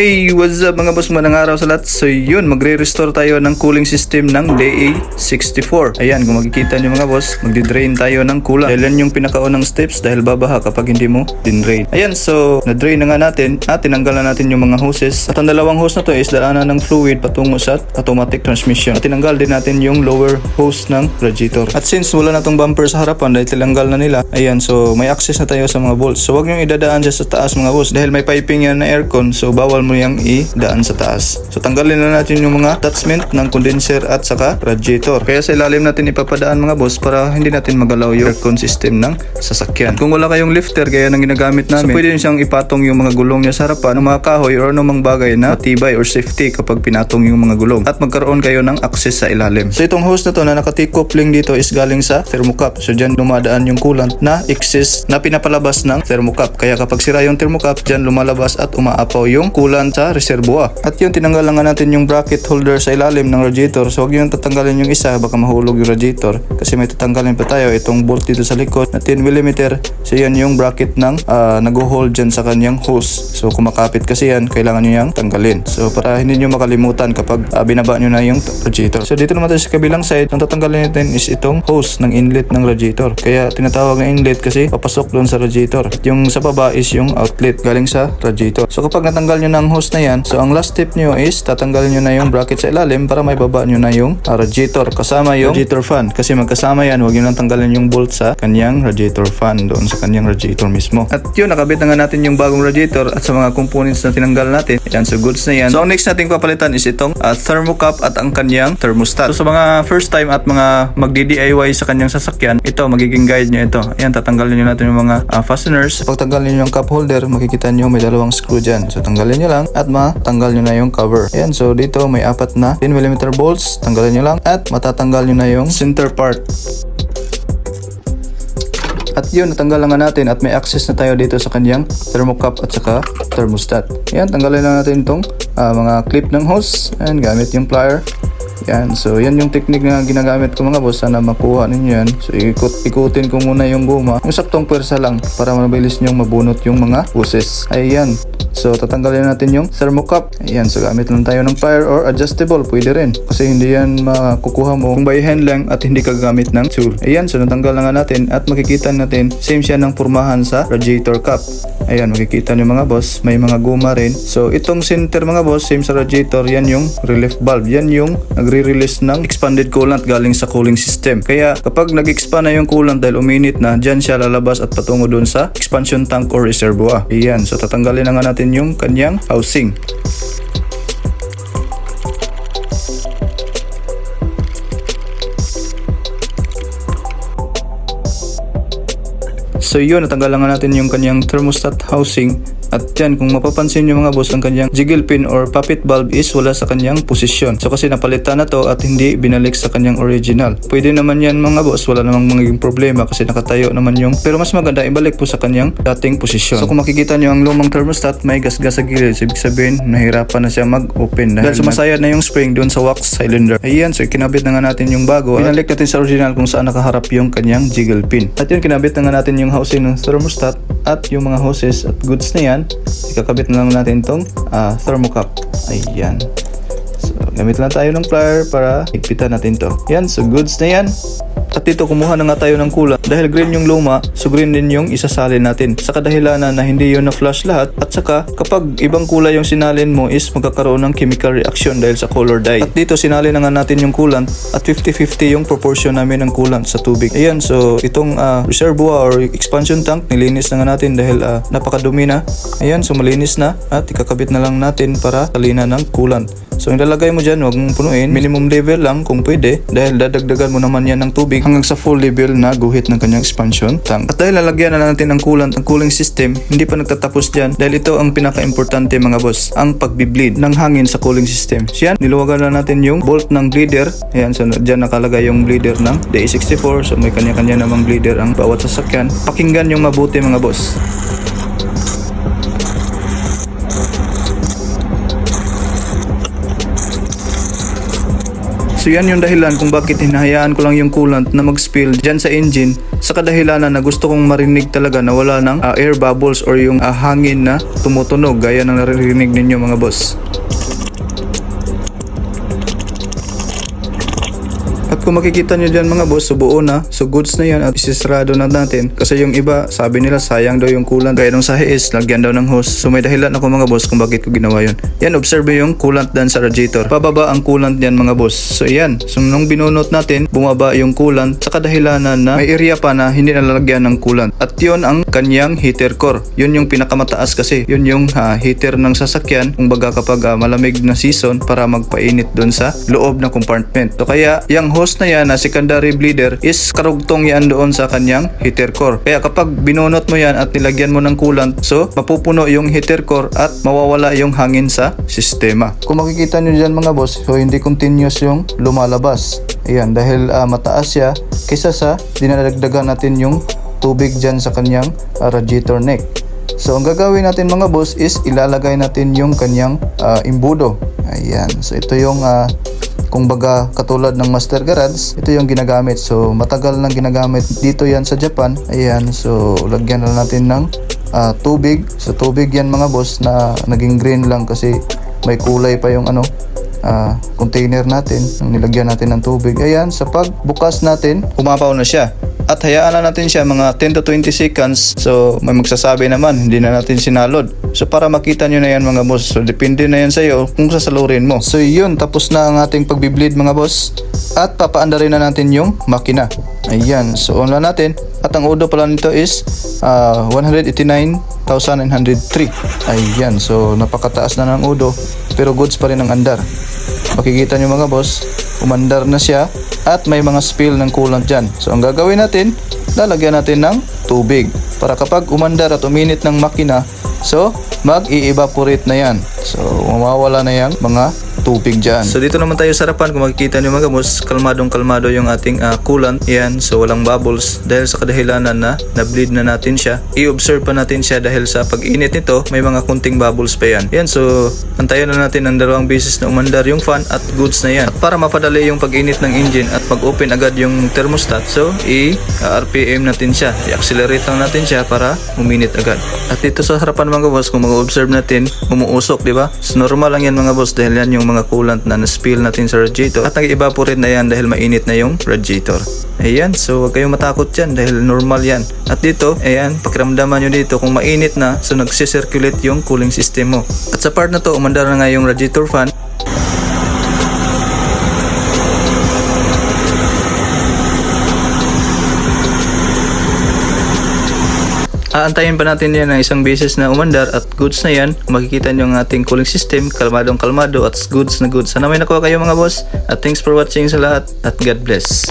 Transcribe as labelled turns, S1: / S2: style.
S1: Hey, what's up mga boss? Manang araw sa lahat. So yun, magre-restore tayo ng cooling system ng DA64. Ayan, kung makikita nyo mga boss, magdi-drain tayo ng coolant. Dahil yan yung pinakaunang steps dahil babaha kapag hindi mo din-drain. Ayan, so na-drain na nga natin at tinanggal na natin yung mga hoses. At ang dalawang hose na to is daanan ng fluid patungo sa automatic transmission. At tinanggal din natin yung lower hose ng radiator. At since wala na tong bumper sa harapan dahil tinanggal na nila, ayan, so may access na tayo sa mga bolts. So wag nyo idadaan dyan sa taas mga boss dahil may piping yan na aircon so bawal mo yung idaan sa taas. So tanggalin na natin yung mga attachment ng condenser at saka radiator. Kaya sa ilalim natin ipapadaan mga boss para hindi natin magalaw yung aircon system ng sasakyan. Kung wala kayong lifter gaya ng ginagamit namin, so pwede siyang ipatong yung mga gulong niya sa harapan ng mga kahoy or anumang bagay na tibay or safety kapag pinatong yung mga gulong. At magkaroon kayo ng access sa ilalim. So itong hose na to na nakatikopling dito is galing sa thermocap. So dyan dumadaan yung coolant na excess na pinapalabas ng thermocap. Kaya kapag sira yung thermocap, dyan lumalabas at umaapaw yung coolant sa reservoir. At yun, tinanggal lang natin yung bracket holder sa ilalim ng radiator. So huwag yung tatanggalin yung isa, baka mahulog yung radiator. Kasi may tatanggalin pa tayo. Itong bolt dito sa likod na 10mm. So yan yung bracket ng uh, nag-hold dyan sa kanyang hose. So kumakapit kasi yan, kailangan nyo yung tanggalin. So para hindi nyo makalimutan kapag uh, binaba nyo na yung radiator. So dito naman tayo sa kabilang side, ang tatanggalin natin is itong hose ng inlet ng radiator. Kaya tinatawag na inlet kasi papasok doon sa radiator. At yung sa baba is yung outlet galing sa radiator. So kapag natanggal nyo ng hose na yan, so ang last step nyo is tatanggalin nyo na yung bracket sa ilalim para may baba nyo na yung uh, radiator kasama yung radiator fan. Kasi magkasama yan, huwag nyo nang tanggalin yung bolt sa kanyang radiator fan doon sa kanyang radiator mismo. At yun, nakabit na nga natin yung bagong radiator at sa mga components na tinanggal natin. Yan, so goods na yan. So ang next nating papalitan is itong uh, thermocap at ang kanyang thermostat. So sa mga first time at mga magdi-DIY sa kanyang sasakyan, ito magiging guide nyo ito. Ayan, tatanggalin nyo natin yung mga uh, fasteners. Pag tanggalin nyo yung cup holder, makikita nyo may dalawang screw dyan. So tanggalin nyo lang at matanggal nyo na yung cover. Ayan, so dito may apat na 10mm bolts. Tanggalin nyo lang at matatanggal nyo na yung center part. At yun, natanggal nga natin at may access na tayo dito sa kanyang thermocap at saka thermostat. Yan, tanggalin lang natin itong uh, mga clip ng hose. Ayan, gamit yung plier. Yan, so yan yung technique na ginagamit ko mga boss. Sana makuha ninyo yan. So ikot, ikutin ko muna yung guma. Yung saktong pwersa lang para mabilis nyong mabunot yung mga hoses. Ayan. So tatanggalin natin yung thermocap. Ayan, so gamit lang tayo ng plier or adjustable. Pwede rin. Kasi hindi yan makukuha mo kung by hand lang at hindi ka gamit ng tool. Ayan, so natanggal na nga natin at makikita natin same siya ng pormahan sa radiator cap. Ayan, makikita nyo mga boss, may mga guma rin. So itong center mga boss, same sa radiator, yan yung relief valve. Yan yung nagre-release ng expanded coolant galing sa cooling system. Kaya kapag nag-expand na yung coolant dahil uminit na, dyan siya lalabas at patungo dun sa expansion tank or reservoir. Ayan, so tatanggalin na nga natin yung kanyang housing. So yun, natanggal lang natin yung kanyang thermostat housing at yan, kung mapapansin nyo mga boss, ang kanyang jiggle pin or puppet valve is wala sa kanyang posisyon. So kasi napalitan na to at hindi binalik sa kanyang original. Pwede naman yan mga boss, wala namang magiging problema kasi nakatayo naman yung pero mas maganda ibalik po sa kanyang dating posisyon. So kung makikita nyo ang lumang thermostat, may gas-gas sa gilid. So, ibig sabihin, nahirapan na siya mag-open dahil sumasayad na yung spring doon sa wax cylinder. Ayan, so kinabit na nga natin yung bago. Binalik natin sa original kung saan nakaharap yung kanyang jiggle pin. At yun, kinabit na nga natin yung housing ng thermostat at yung mga hoses at goods na yan ikakabit na lang natin itong uh, thermocap. Ayan. So gamit lang tayo ng plier para higpitan natin to. Yan so goods na yan at dito kumuha na nga tayo ng coolant dahil green yung luma so green din yung isasalin natin. Sa kadahilanan na hindi yun na flash lahat at saka kapag ibang kulay yung sinalin mo is magkakaroon ng chemical reaction dahil sa color dye. At dito sinalin na nga natin yung coolant at 50-50 yung proportion namin ng coolant sa tubig. Ayan so itong uh, reservoir or expansion tank nilinis na nga natin dahil uh, napakadumi na. Ayan so malinis na at ikakabit na lang natin para salina ng coolant. So, ilalagay mo dyan, huwag mong punuin. Minimum level lang kung pwede. Dahil dadagdagan mo naman yan ng tubig hanggang sa full level na guhit ng kanyang expansion tank. At dahil lalagyan na natin ng coolant ang cooling system, hindi pa nagtatapos dyan. Dahil ito ang pinaka-importante mga boss, ang pagbibleed ng hangin sa cooling system. So yan, niluwagan na natin yung bolt ng bleeder. Ayan, so dyan nakalagay yung bleeder ng DA64. So may kanya-kanya namang bleeder ang bawat sasakyan. Pakinggan yung mabuti mga boss. So yan yung dahilan kung bakit hinahayaan ko lang yung coolant na mag-spill dyan sa engine sa kadahilanan na gusto kong marinig talaga na wala ng ah, air bubbles or yung ah, hangin na tumutunog gaya ng naririnig ninyo mga boss. At kung makikita nyo dyan mga boss, so buo na. So goods na yan at isisrado na natin. Kasi yung iba, sabi nila sayang daw yung coolant. Gaya nung sa is, lagyan daw ng hose. So may dahilan ako mga boss kung bakit ko ginawa yun. Yan, observe yung coolant dan sa radiator. Pababa ang coolant yan mga boss. So yan, so nung binunot natin, bumaba yung coolant sa kadahilanan na may area pa na hindi nalalagyan ng coolant. At yun ang kanyang heater core. Yun yung pinakamataas kasi. Yun yung ah, heater ng sasakyan. Kung baga kapag ah, malamig na season para magpainit dun sa loob na compartment. So kaya yung hose na yan na secondary bleeder is karugtong yan doon sa kanyang heater core. Kaya kapag binunot mo yan at nilagyan mo ng coolant, so mapupuno yung heater core at mawawala yung hangin sa sistema. Kung makikita nyo dyan mga boss, so hindi continuous yung lumalabas. Ayan, dahil ah, mataas siya kaysa sa dinadagdagan natin yung tubig dyan sa kanyang ah, radiator neck. So ang gagawin natin mga boss is ilalagay natin yung kanyang ah, imbudo. Ayan. So ito yung ah, kung baga katulad ng Master Garage, ito yung ginagamit. So matagal nang ginagamit dito yan sa Japan. Ayan. So lagyan na natin ng ah, tubig. So tubig yan mga boss na naging green lang kasi may kulay pa yung ano ah, container natin. Nilagyan natin ng tubig. Ayan. Sa pagbukas natin, umapaw na siya. At hayaan na natin siya mga 10 to 20 seconds. So, may magsasabi naman, hindi na natin sinalod. So, para makita nyo na yan mga boss. So, depende na yan sa'yo kung sasalurin mo. So, yun. Tapos na ang ating pagbibleed mga boss. At papaandarin na natin yung makina. Ayan. So, on na natin. At ang odo pala nito is ah, 189,903. Ayan. So, napakataas na ng odo. Pero goods pa rin ang andar. Makikita nyo mga boss, umandar na siya at may mga spill ng coolant dyan. So ang gagawin natin, lalagyan natin ng tubig para kapag umandar at uminit ng makina, so mag-i-evaporate na yan. So mawawala na yung mga tubig dyan. So dito naman tayo sa harapan kung makikita nyo mga boss, kalmadong kalmado yung ating ah, coolant. Yan, so walang bubbles dahil sa kadahilanan na na-bleed na natin siya. I-observe pa natin siya dahil sa pag-init nito, may mga kunting bubbles pa yan. Yan, so antayin na natin ng dalawang beses na umandar yung fan at goods na yan. At para mapadali yung pag-init ng engine at mag-open agad yung thermostat, so i-RPM natin siya. I-accelerate lang natin siya para uminit agad. At dito sa harapan mga boss, kung mag-observe natin, umuusok, di ba? So normal lang yan mga boss dahil yan yung mga coolant na na-spill natin sa radiator at nag-evaporate na yan dahil mainit na yung radiator. Ayan, so huwag kayong matakot yan dahil normal yan. At dito, ayan, pakiramdaman nyo dito kung mainit na, so nagsisirculate yung cooling system mo. At sa part na to, umandar na nga yung radiator fan Aantayin pa natin yan ng isang beses na umandar at goods na yan. Makikita nyo ang ating cooling system, kalmadong kalmado at goods na goods. Sana may nakuha kayo mga boss. At thanks for watching sa lahat at God bless.